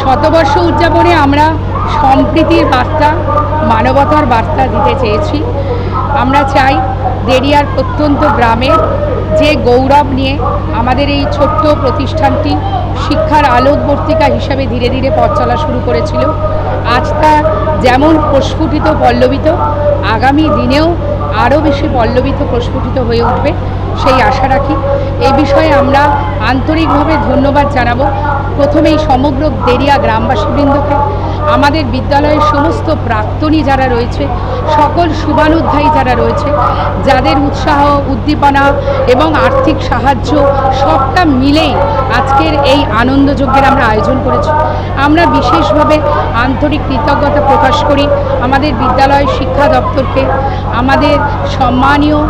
শতবর্ষ উদযাপনে আমরা সম্প্রীতির বার্তা, মানবতার বার্তা দিতে চেয়েছি। আমরা চাই দেরিয়ার প্রত্যন্ত গ্রামের যে গৌরব নিয়ে আমাদের এই ছোট্ট প্রতিষ্ঠানটি শিক্ষার আলোকবর্তিকা হিসাবে ধীরে ধীরে পথ চলা শুরু করেছিল। আজ তা যেমন প্রস্ফুটিত, পল্লবিত, আগামী দিনেও আরও বেশি পল্লবিত, প্রস্ফুটিত হয়ে উঠবে, সেই আশা রাখি। এই বিষয়ে আমরা আন্তরিকভাবে ধন্যবাদ জানাব। প্রথমেই সমগ্র দেরিয়া গ্রামবাসীবৃন্দকে। আমাদের বিদ্যালয়ের সমস্ত প্রাক্তনী যারা রয়েছে, সকল শুভানুধ্যায়ী যারা রয়েছে, যাদের উৎসাহ, উদ্দীপনা এবং আর্থিক সাহায্য সবটা মিলেই আজকের এই আনন্দযজ্ঞের আমরা আয়োজন করেছি। আমরা বিশেষভাবে আন্তরিক কৃতজ্ঞতা প্রকাশ করি আমাদের বিদ্যালয় শিক্ষা দপ্তরকে, আমাদের সম্মানীয়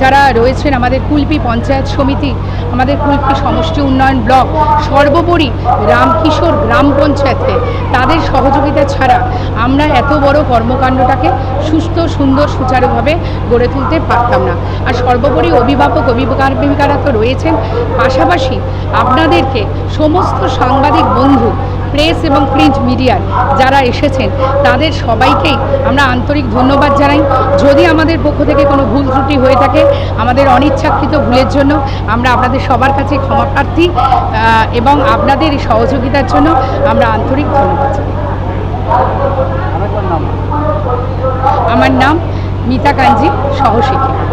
যারা রয়েছেন আমাদের কুলপি পঞ্চায়েত সমিতি, আমাদের কুলপি সমষ্টি উন্নয়ন ব্লক, সর্বোপরি রামকিশোর গ্রাম পঞ্চায়েতকে, তাদের সহযোগিতা ছাড়া আমরা এত বড় কর্মকাণ্ডটাকে সুস্থ, সুন্দর, সুচারুভাবে গড়ে তুলতে পারতাম না। আর সর্বোপরি অভিভাবক অভিভাবিকারা তো রয়েছেন। পাশাপাশি আপনাদেরকে সমস্ত সাংবাদিক বন্ধু প্রেস এবং প্রিন্ট মিডিয়ার যারা এসেছেন, তাদের সবাইকেই আমরা আন্তরিক ধন্যবাদ জানাই। যদি আমাদের পক্ষ থেকে কোনো ভুল ত্রুটি হয়ে থাকে, আমাদের অনিচ্ছাকৃত ভুলের জন্য আমরা আপনাদের সবার কাছে ক্ষমা প্রার্থী এবং আপনাদের এই সহযোগিতার জন্য আমরা আন্তরিক ধন্যবাদ জানাই। আমার নাম মিতা কাঞ্জি, সহশিক্ষিকা।